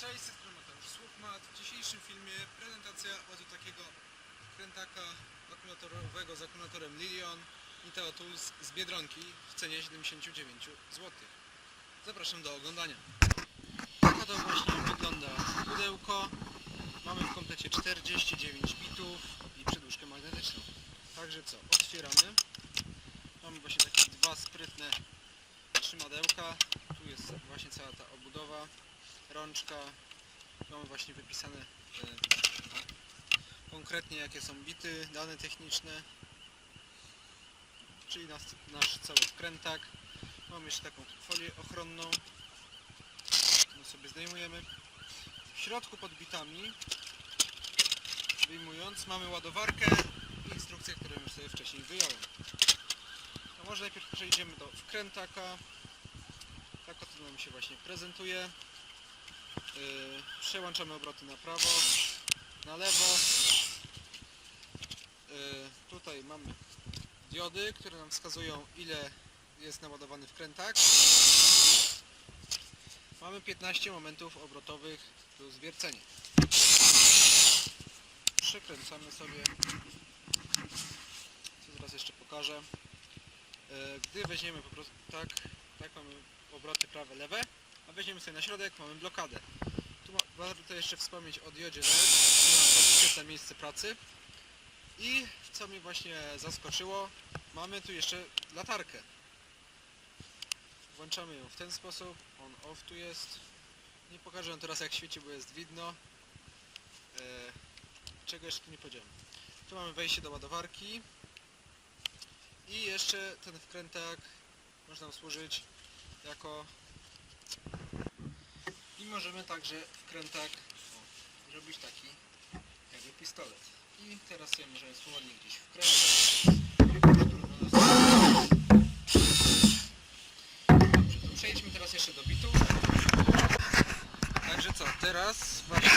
Cześć, jestem Słuchmat. W dzisiejszym filmie prezentacja oto takiego krętaka akumulatorowego z akumulatorem Lilion Niteo Tools z Biedronki w cenie 79 zł. Zapraszam do oglądania. Tak oto właśnie wygląda pudełko. Mamy w komplecie 49 bitów i przedłużkę magnetyczną. Także co, otwieramy. Mamy właśnie takie dwa sprytne trzymadełka. Tu jest właśnie cała ta obudowa rączka. Mamy właśnie wypisane e, konkretnie jakie są bity, dane techniczne, czyli nas, nasz cały wkrętak. Mamy jeszcze taką folię ochronną, którą sobie zdejmujemy. W środku pod bitami, wyjmując, mamy ładowarkę i instrukcję, którą już sobie wcześniej wyjąłem. To może najpierw przejdziemy do wkrętaka. Tak oto nam się właśnie prezentuje. Yy, przełączamy obroty na prawo, na lewo. Yy, tutaj mamy diody, które nam wskazują ile jest naładowany wkrętak. Mamy 15 momentów obrotowych plus wiercenie. Przekręcamy sobie. Co zaraz jeszcze pokażę. Yy, Gdy weźmiemy po prostu tak, tak mamy obroty prawe, lewe, a weźmiemy sobie na środek, mamy blokadę. Warto jeszcze wspomnieć o diodzie LED, która miejsce pracy. I co mnie właśnie zaskoczyło, mamy tu jeszcze latarkę. Włączamy ją w ten sposób, on off tu jest. Nie pokażę wam teraz jak świeci, bo jest widno. E, czego jeszcze tu nie powiedziałem. Tu mamy wejście do ładowarki. I jeszcze ten wkrętak może nam służyć jako i możemy także wkrętak zrobić taki jakby pistolet. I teraz sobie możemy swobodnie gdzieś wkręcać. Przejdźmy teraz jeszcze do bitów. Także co, teraz właśnie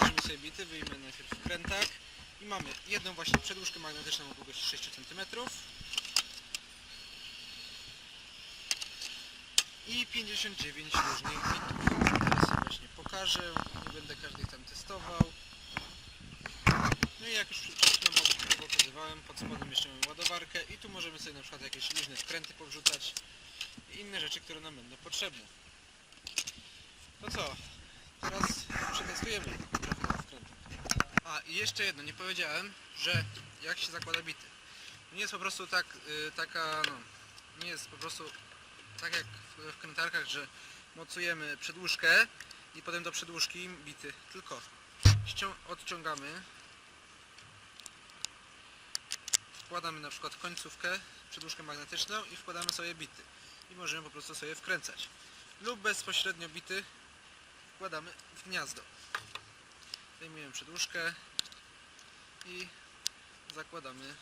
bierzemy sobie bity, wyjmiemy najpierw wkrętak i mamy jedną właśnie przedłużkę magnetyczną o długości 6 cm i 59 różnych bitów. Pokażę, nie będę każdej tam testował. No i jak już przed chwilą pok- pokazywałem, pod spodem jeszcze mamy ładowarkę i tu możemy sobie na przykład jakieś różne wkręty powrzucać i inne rzeczy, które nam będą potrzebne. To co? Teraz przetestujemy. A i jeszcze jedno, nie powiedziałem, że jak się zakłada bity. Nie jest po prostu tak, y, taka, no, nie jest po prostu tak jak w wkrętarkach, że mocujemy przedłużkę i potem do przedłużki bity, tylko odciągamy. Wkładamy na przykład końcówkę, przedłużkę magnetyczną i wkładamy sobie bity. I możemy po prostu sobie wkręcać. Lub bezpośrednio bity wkładamy w gniazdo. Zdejmujemy przedłużkę i zakładamy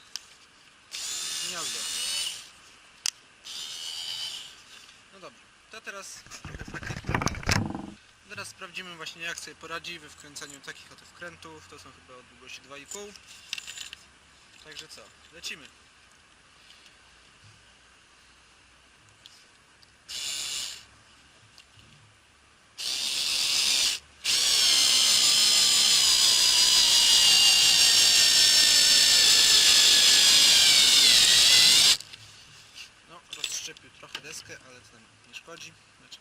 gniazdo. No dobrze, to teraz. Teraz sprawdzimy właśnie jak sobie poradzi we wkręcaniu takich oto wkrętów. To są chyba o długości 2,5. Także co, lecimy. No, rozszczepił trochę deskę, ale to nam nie szkodzi. Znaczy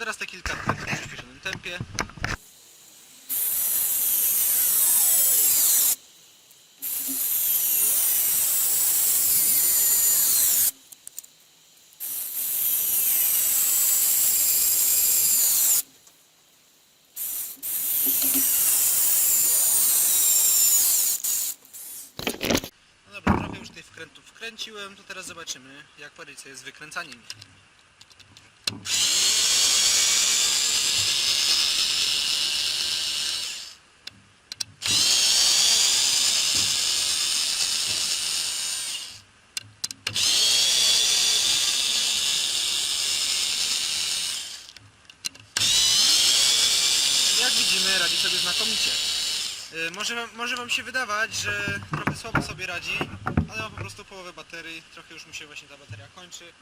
teraz te kilka wkrętów w przyspieszonym tempie. No trochę już tych wkrętów wkręciłem, to teraz zobaczymy jak poradzić sobie z wykręcaniem. ich. Jak widzimy, radzi sobie znakomicie. Y, Może może wam się wydawać, że trochę słabo sobie radzi, ale ma po prostu połowę baterii, trochę już mu się właśnie ta bateria kończy.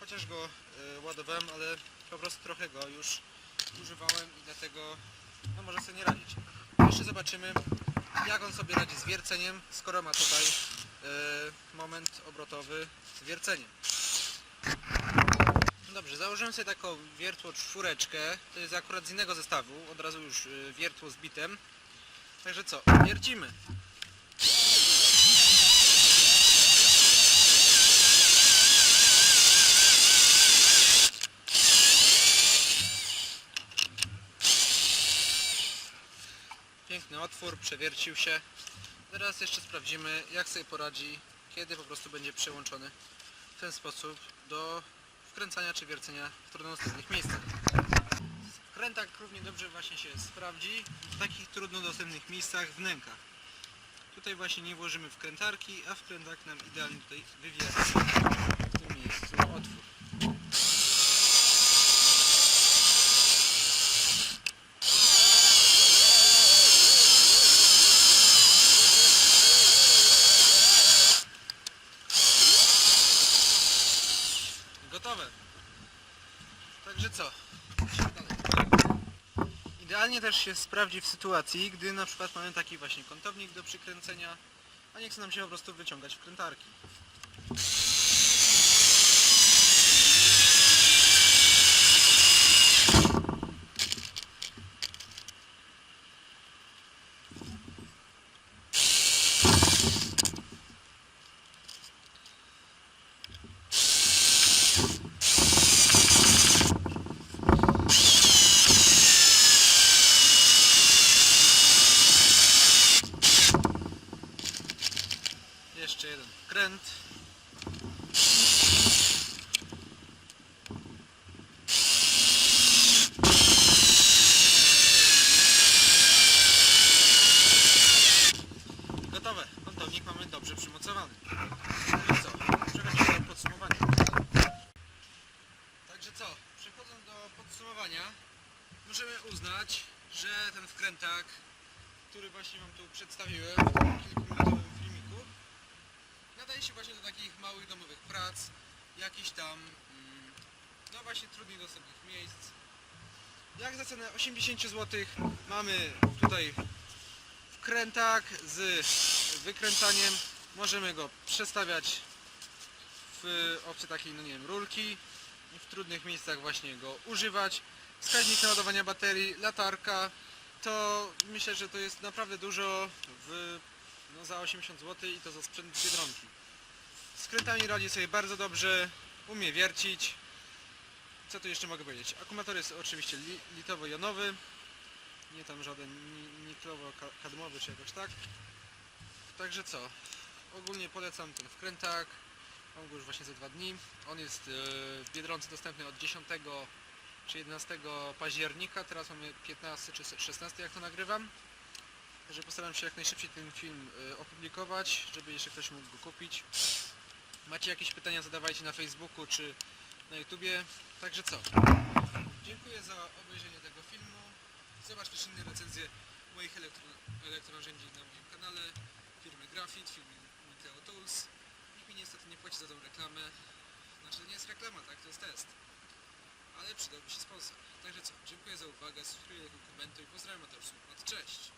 Chociaż go y, ładowałem, ale po prostu trochę go już używałem i dlatego no, może sobie nie radzić. Jeszcze zobaczymy jak on sobie radzi z wierceniem, skoro ma tutaj y, moment obrotowy z wierceniem. Założyłem sobie taką wiertło czwóreczkę, to jest akurat z innego zestawu, od razu już y, wiertło z bitem. Także co, wiercimy. Piękny otwór, przewiercił się. Teraz jeszcze sprawdzimy, jak sobie poradzi, kiedy po prostu będzie przełączony w ten sposób do wkręcania czy wiercenia w trudnodostępnych miejscach. Wkrętak równie dobrze właśnie się sprawdzi w takich trudno dostępnych miejscach, wnękach. Tutaj właśnie nie włożymy wkrętarki, a wkrętak nam idealnie tutaj wywierci w tym miejscu otwór. Gotowe. Także co? Lecimy dalej. Idealnie też się sprawdzi w sytuacji, gdy na przykład mamy taki właśnie kątownik do przykręcenia, a nie chce nam się po prostu wyciągać wkrętarki. Jeszcze jeden wkręt. Gotowe. Kątownik mamy dobrze przymocowany. No co? Przechodzimy do podsumowania. Także co? Przechodząc do podsumowania, możemy uznać, że ten wkrętak, który właśnie Wam tu przedstawiłem w kilkuminutowym filmiku, nadaje się właśnie do takich małych domowych prac, jakichś tam, mm, no właśnie trudniej dostępnych miejsc. Jak za cenę 80 zł mamy tutaj wkrętak z wykręcaniem. Możemy go przestawiać w opcji takiej, no nie wiem, rurki. W trudnych miejscach właśnie go używać. Wskaźnik naładowania baterii, latarka. To myślę, że to jest naprawdę dużo w, no, za 80 zł i to za sprzęt Biedronki. Z krętami radzi sobie bardzo dobrze, umie wiercić. Co tu jeszcze mogę powiedzieć? Akumulator jest oczywiście li, litowo-jonowy, nie tam żaden ni- niklowo-kadmowy czy jakoś tak. Także co? Ogólnie polecam ten wkrętak. Mam go już właśnie za dwa dni. On jest e, w Biedronce dostępny od 10 czy 11 października. Teraz mamy 15 czy 16 jak to nagrywam. Także postaram się jak najszybciej ten film e, opublikować, żeby jeszcze ktoś mógł go kupić. Macie jakieś pytania zadawajcie na Facebooku czy na YouTubie. Także co? Dziękuję za obejrzenie tego filmu. Zobacz też inne recenzje moich elektro, elektronarzędzi na moim kanale, firmy Grafit, firmy Mikeo Tools. Nikt mi niestety nie płaci za tą reklamę. Znaczy to nie jest reklama, tak? To jest test. Ale przydałby się sponsor. Także co? Dziękuję za uwagę, subskrybuj, komentuj. Pozdrawiam, Mateusz. Cześć!